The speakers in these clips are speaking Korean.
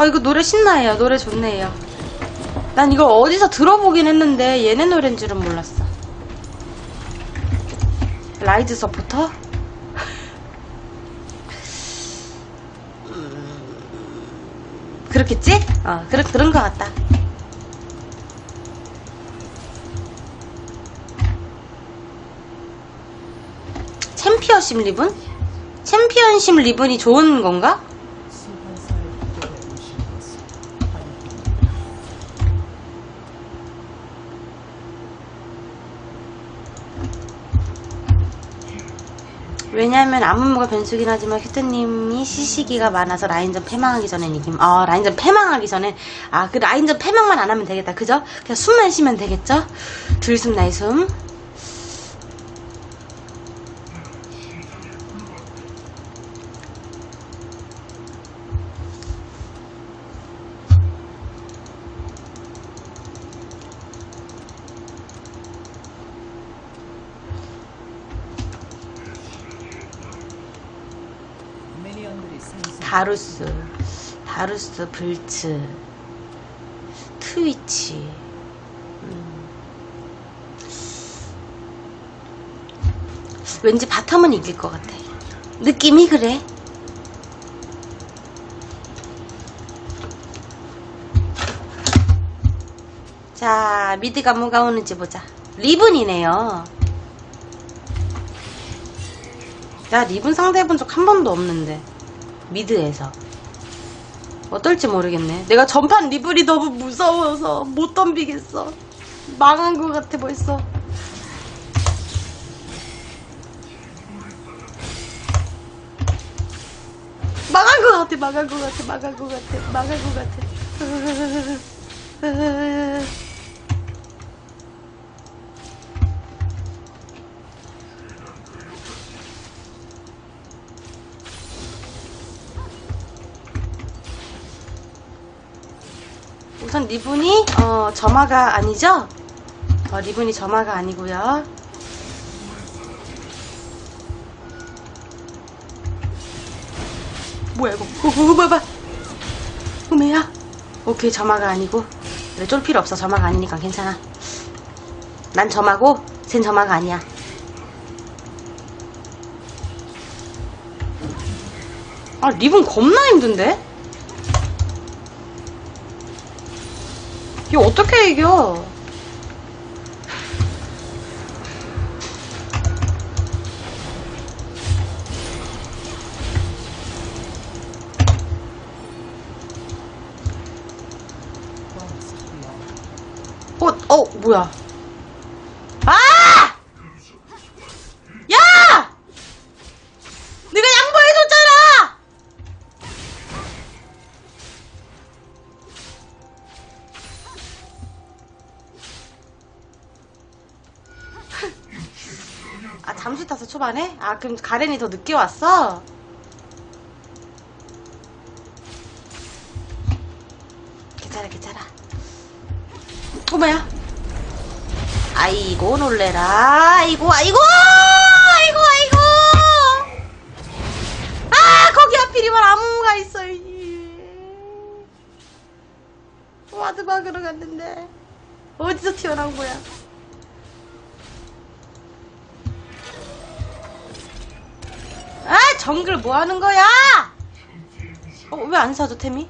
아, 이거 노래 신나요. 노래 좋네요. 난 이걸 어디서 들어보긴 했는데 얘네 노래인 줄은 몰랐어. 라이즈 서포터? 음, 그렇겠지? 어, 그런, 그런 것 같다. 챔피언십 리본? 챔피언십 리본이 좋은 건가? 왜냐면 아무무가 변수긴 하지만 큐트님이 시시기가 많아서 라인전 패망하기 전엔 이김. 아 라인전 패망하기 전에 아그 라인전 패망만 안 하면 되겠다. 그죠? 그냥 숨만 쉬면 되겠죠? 나이숨. 다루스, 다루스, 블츠, 트위치. 음. 왠지 바텀은 이길 것 같아. 느낌이 그래. 자, 미드가 뭐가 오는지 보자. 리븐이네요. 야, 리븐 상대해본 적 한 번도 없는데. 미드에서. 어떨지 모르겠네. 내가 전판 리븐이 너무 무서워서 못 덤비겠어. 망한 것 같아, 벌써. 망한 것 같아, 망한 것 같아, 망한 것 같아, 망한 것 같아. 우선 리본이 어, 점화가 아니죠? 어, 리본이 점화가 아니고요. 뭐야 이거? 어, 어, 뭐야 뭐야? 우메야? 오케이 점화가 아니고 그래 쫄 필요 없어 점화가 아니니까 괜찮아. 난 점화고 쟨 점화가 아니야. 아 리본 겁나 힘든데? 이거 어떻게 이겨? 초반에? 아, 그럼 가렌이 더 늦게 왔어? 괜찮아, 괜찮아. 어머야. 아이고, 놀래라. 아이고, 아이고! 아이고, 아이고! 아, 거기 하필이면 안무가 있어, 이. 와드 막으러 갔는데. 어디서 튀어나온 거야? 정글 뭐 하는 거야? 어 왜 안 사줘 템이?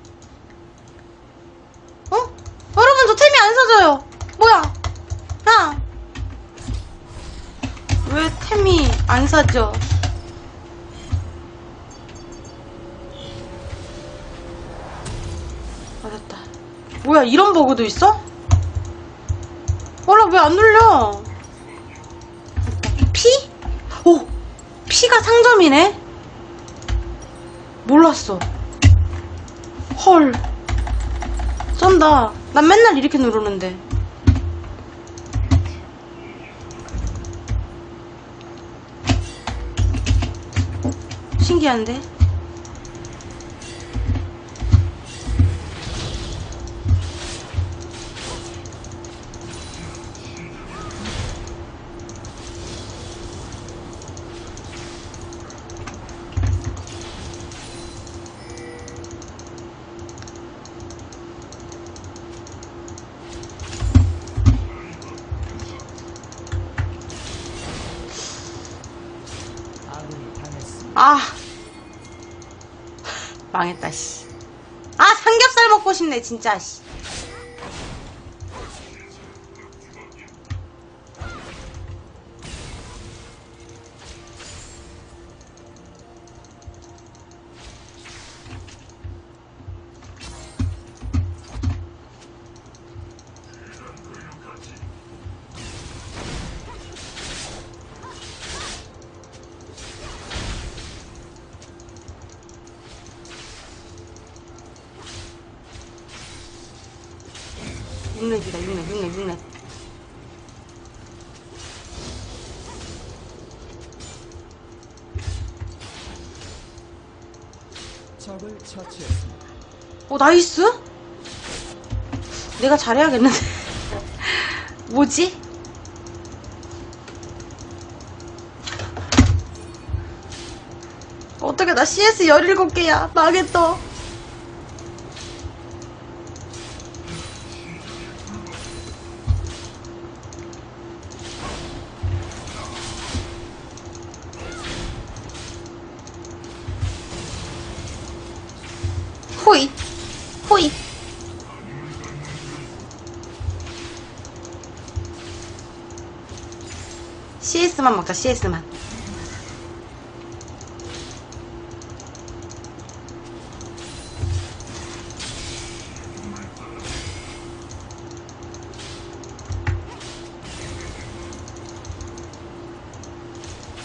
어? 여러분 저 템이 안 사줘요. 뭐야? 야. 왜 템이 안 사죠? 맞았다. 뭐야 이런 버그도 있어? 몰라 왜 안 눌려? 피? 오 피가 상점이네? 몰랐어. 헐. 쩐다. 난 맨날 이렇게 누르는데. 신기한데? 망했다, 씨. 아, 삼겹살 먹고 싶네, 진짜, 씨. 육렙이다, 육렙, 육렙, 육렙. 적을 처치했습니다. 어, 나이스? 내가 잘해야겠는데. 뭐지? 어떻게 나 CS 17개야. 망했다. CS만 먹자, CS만.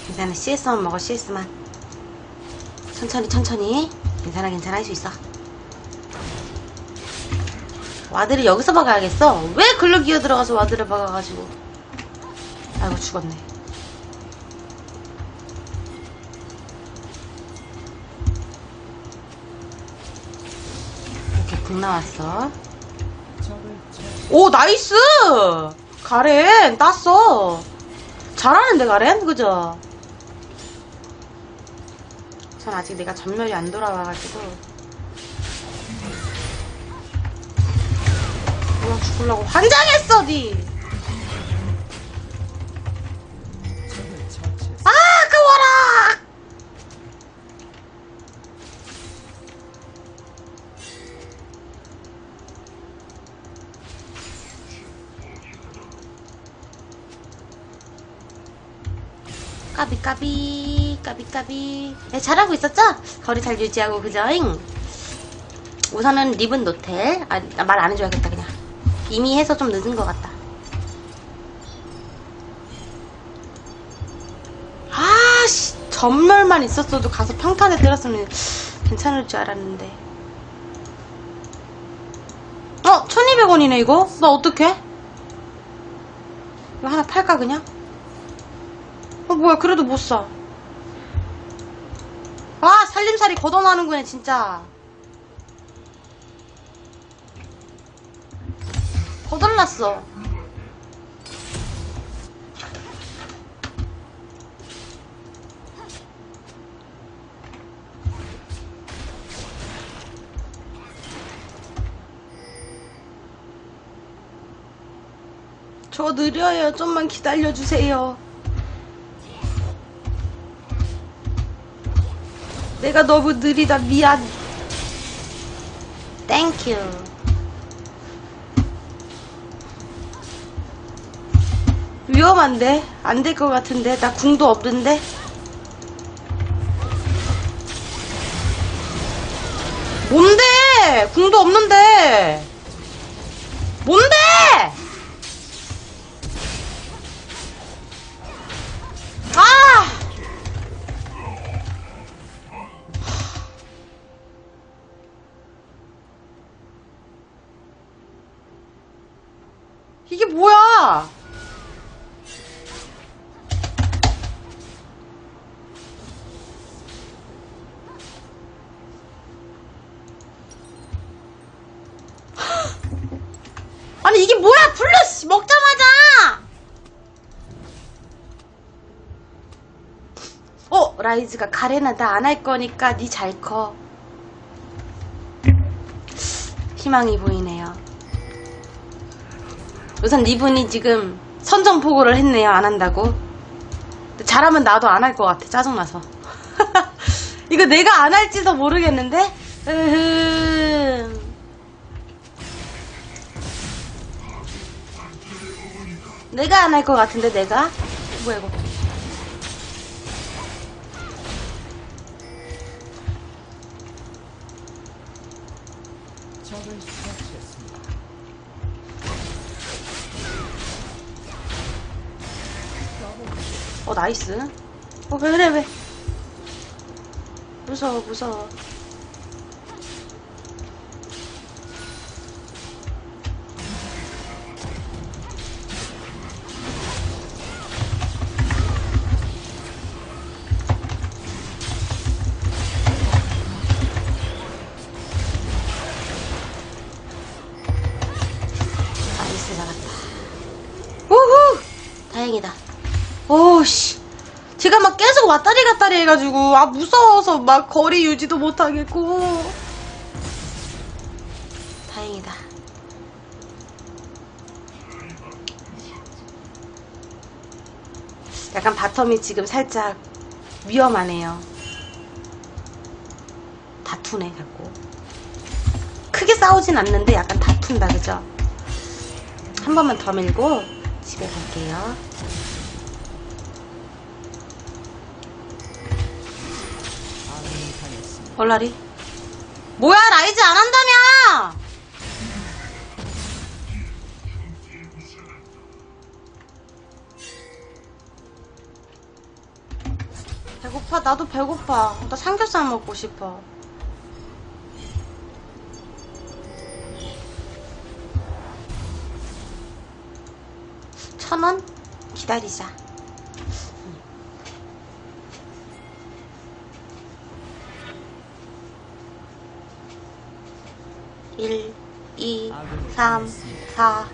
괜찮아, CS만 먹어, CS만. 천천히, 천천히. 괜찮아, 괜찮아, 할 수 있어. 와드를 여기서 박아야겠어. 왜 글로 기어 들어가서 와드를 박아가지고. 아이고, 죽었네. 궁 나왔어. 오, 나이스! 가렌, 땄어. 잘하는데, 가렌? 그죠? 전 아직 내가 전멸이 안 돌아와가지고. 그냥 죽으려고 환장했어, 니! 까비 까비 까비 네, 잘하고 있었죠? 거리 잘 유지하고 그죠잉? 우선은 립은 노텔 아, 말 안 해줘야겠다 그냥 이미 해서 좀 늦은 것 같다 아씨 전멸만 있었어도 가서 평탄에 때렸으면 괜찮을 줄 알았는데 어? 1200원이네 이거? 나 어떡해? 이거 하나 팔까 그냥? 어 뭐야 그래도 못 사. 아 살림살이 걷어나는구나 진짜. 거덜났어. 저 느려요. 좀만 기다려주세요 내가 너무 느리다. 미안. 땡큐 위험한데? 안 될 것 같은데? 나 궁도 없는데? 뭔데? 궁도 없는데? 뭔데 이게 뭐야? 아니 이게 뭐야? 블루씨 먹자마자. 어 라이즈가 가레나 나안할 거니까 니 잘 커. 희망이 보이네요. 우선 이분이 지금 선전포고를 했네요. 안 한다고. 잘하면 나도 안 할 것 같아. 짜증나서. 이거 내가 안 할지도 모르겠는데? 내가 안 할 것 같은데, 내가? 뭐야, 이거. 나이스. 어, 왜 그래, 왜. 무서워, 무서워. 우후! 다행이다. 오씨. 제가 막 계속 왔다리 갔다리 해가지고, 아, 무서워서 막 거리 유지도 못하겠고. 다행이다. 약간 바텀이 지금 살짝 위험하네요. 다투네, 자꾸. 크게 싸우진 않는데 약간 다툰다, 그죠? 한 번만 더 밀고 집에 갈게요. 아군이 얼라리. 뭐야, 라이즈 안 한다며! 배고파, 나도 배고파. 나 삼겹살 먹고 싶어. 천 원? 기다리자. 3, 4,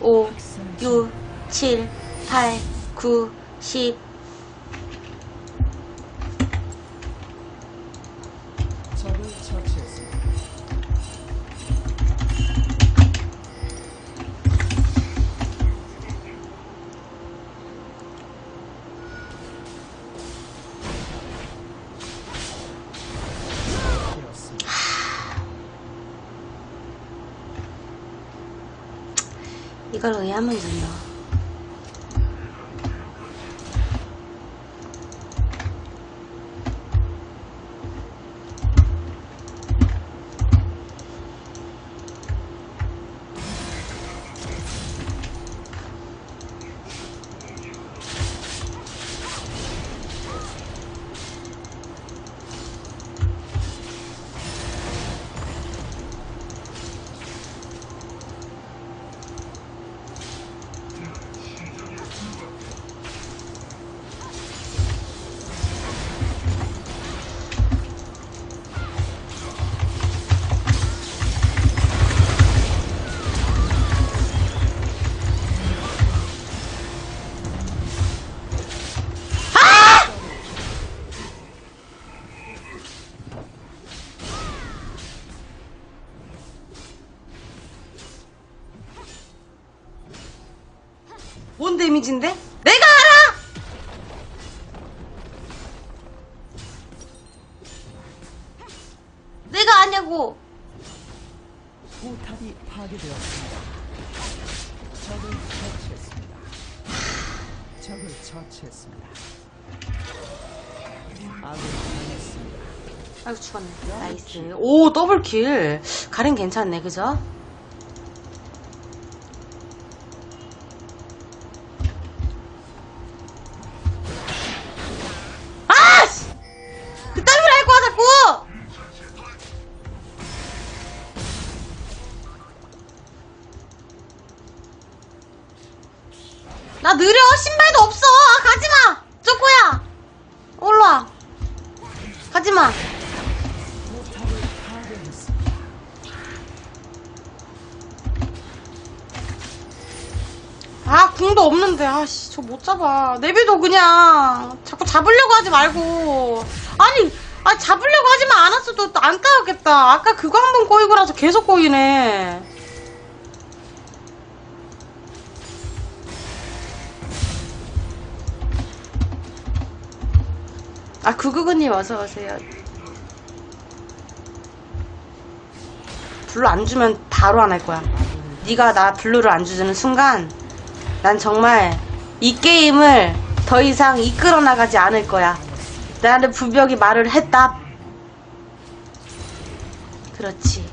5, 6, 7, 8, 9, 10, 이걸 의하면 된다. 뭔 데미지인데? 내가 알아! 내가 아냐고! 포탑이 파괴되었습니다. 적을 처치했습니다. 적을 처치했습니다. 아군이 당했습니다. 아이고 죽었네. 나이스. 오 더블킬. 가린 괜찮네 그죠? 잡아. 내비도 그냥 자꾸 잡으려고 하지 말고. 아니, 아 잡으려고 하지만 않았어도 안 까였겠다. 아까 그거 한 번 꼬이고 나서 계속 꼬이네. 아, 구구구님 어서 오세요. 블루 안 주면 바로 안 할 거야. 네가 나 블루를 안 주는 순간 난 정말 이 게임을 더 이상 이끌어 나가지 않을 거야. 나는 분명히 말을 했다. 그렇지.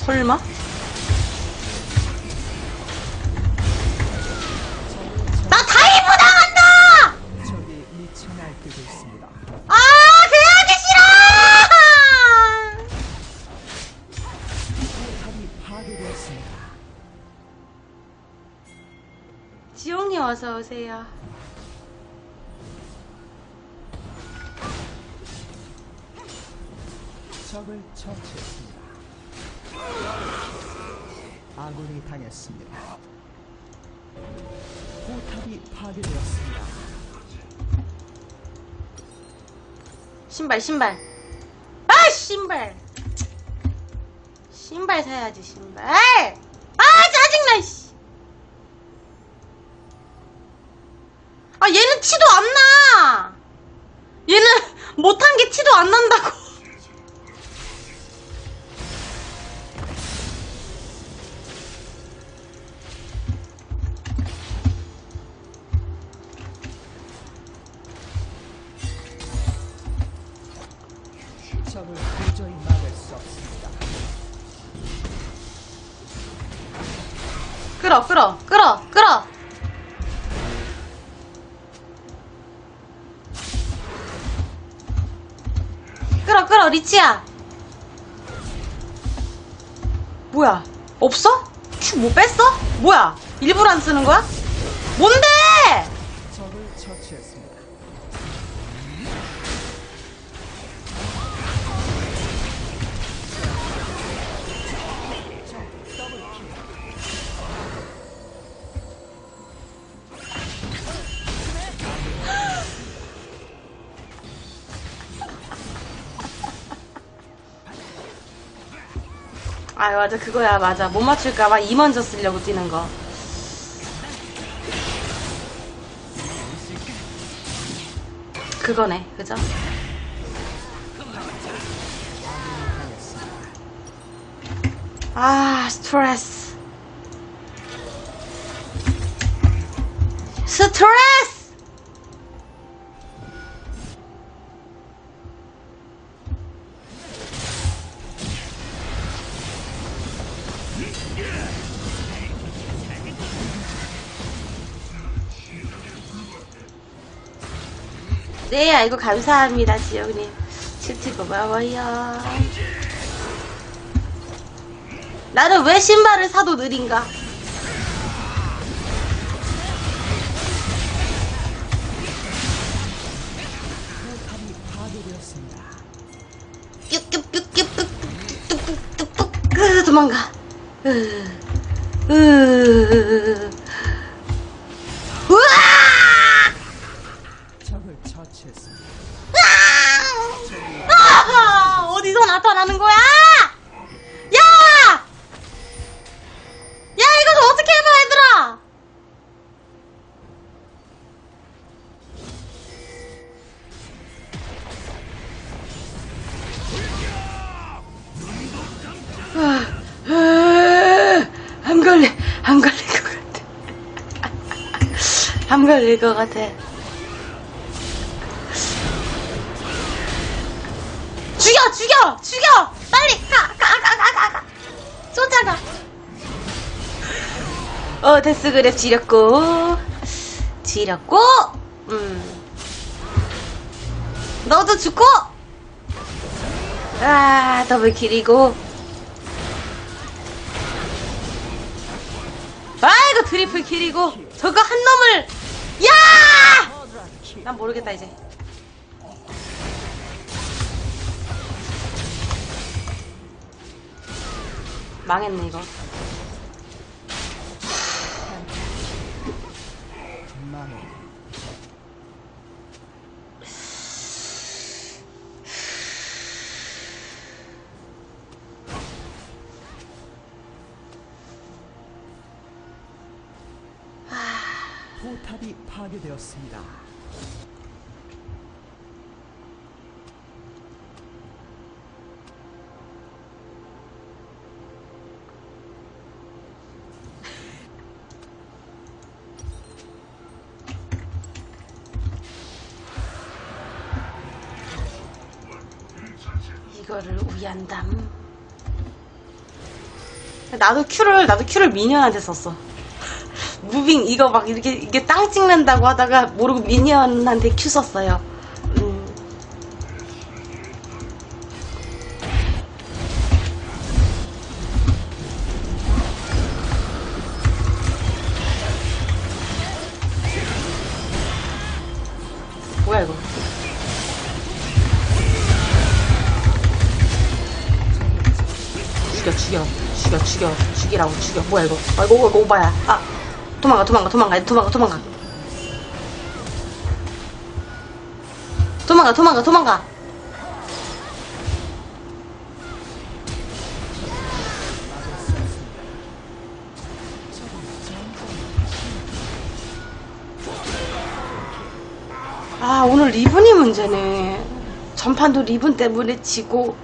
설마? 나 다이브 당한다! 적이 미쳐 날뛰고 있습니다. 아, 그하기 싫어! 포탑이 파괴되었습니다. 지용님 어서 오세요. 적을 처치 당했습니다. 포탑이 파괴되었습니다. 신발, 신발. 아, 신발. 신발 사야지, 신발. 아, 짜증나, 씨. 아, 얘는 티도 안 나! 얘는 못한 게 티도 안 난다고. 끌어, 끌어, 끌어, 끌어. 끌어, 끌어, 리치야. 뭐야? 없어? 큐뭐 뺐어? 뭐야? 일부러 안 쓰는 거야? 뭔데? 아, 맞아. 그거야, 맞아. 못 맞출까봐 이 먼저 쓰려고 뛰는 거. 그거네, 그죠? 아, 스트레스. 스트레스! 네, 아이고, 감사합니다, 지영님. 칠티 고마워요. 나는 왜 신발을 사도 느린가? 걸릴 것 같아. 죽여 죽여 죽여! 빨리 가 가 가 가 가 가. 쫓아가. 어 데스그랩 지렸고. 지렸고. 음. 너도 죽고. 아 더블 킬이고. 아이고 트리플 킬이고. 저거 한 놈을 야! 난 모르겠다 이제 망했네 이거 포탑이 파괴되었습니다. 이거를 우연담. 나도 큐를 나도 큐를 미니언한테 썼어. 무빙 이거 막 이렇게 이게 땅 찍는다고 하다가 모르고 미니언한테 큐 썼어요. 음. 뭐야 이거? 죽여 죽여. 죽여 죽여. 죽이라고. 죽여. 뭐야 이거? 아 이거 이거 오바야. 아 도망가 도망가 도망가 도망가 도망가. 도망가 도망가 도망가. 아 오늘 리븐이 문제네. 전판도 리븐 때문에 지고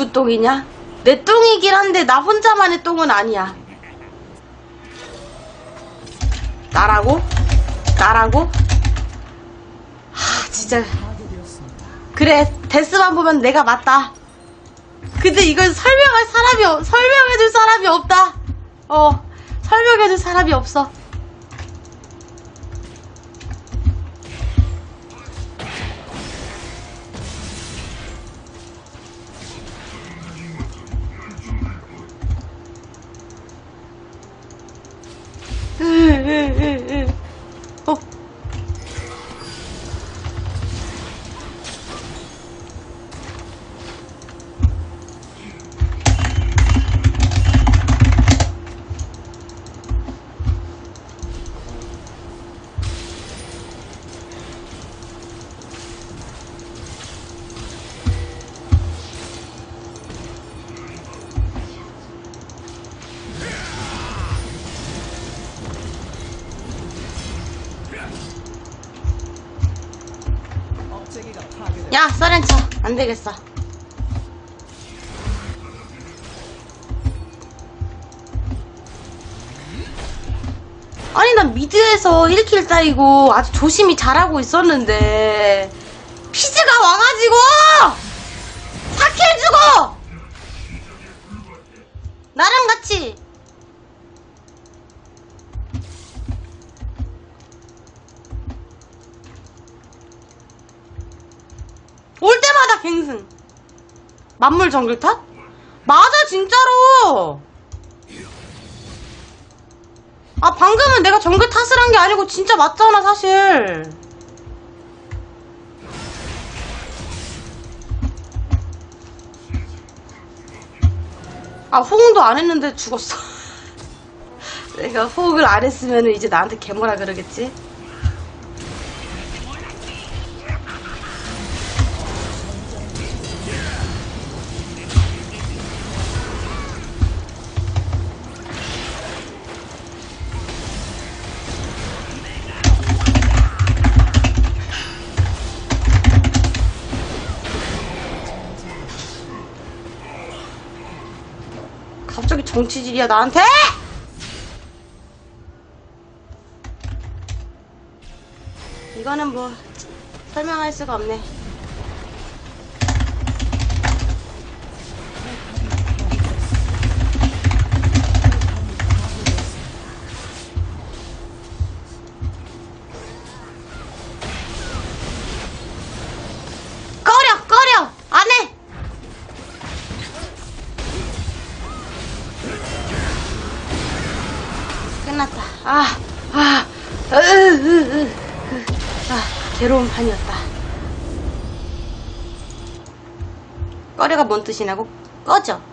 누구 똥이냐? 내 똥이긴 한데 나 혼자만의 똥은 아니야. 나라고? 나라고? 하 진짜. 그래 데스만 보면 내가 맞다. 근데 이걸 설명할 사람이 없, 설명해줄 사람이 없다. 어 설명해줄 사람이 없어. 어. 야, 써렌쳐. 안 되겠어. 아니, 난 미드에서 1킬 따이고 아주 조심히 잘하고 있었는데, 때마다 갱승. 만물 정글 탓? 맞아, 진짜로! 아, 방금은 내가 정글 탓을 한 게 아니고 진짜 맞잖아, 사실. 아, 호응도 안 했는데 죽었어. 내가 호응을 안 했으면 이제 나한테 개모라 그러겠지? 갑자기 정치질이야 나한테? 이거는 뭐 설명할 수가 없네. 아, 괴로운 판이었다. 꺼려가 뭔 뜻이냐고? 꺼져.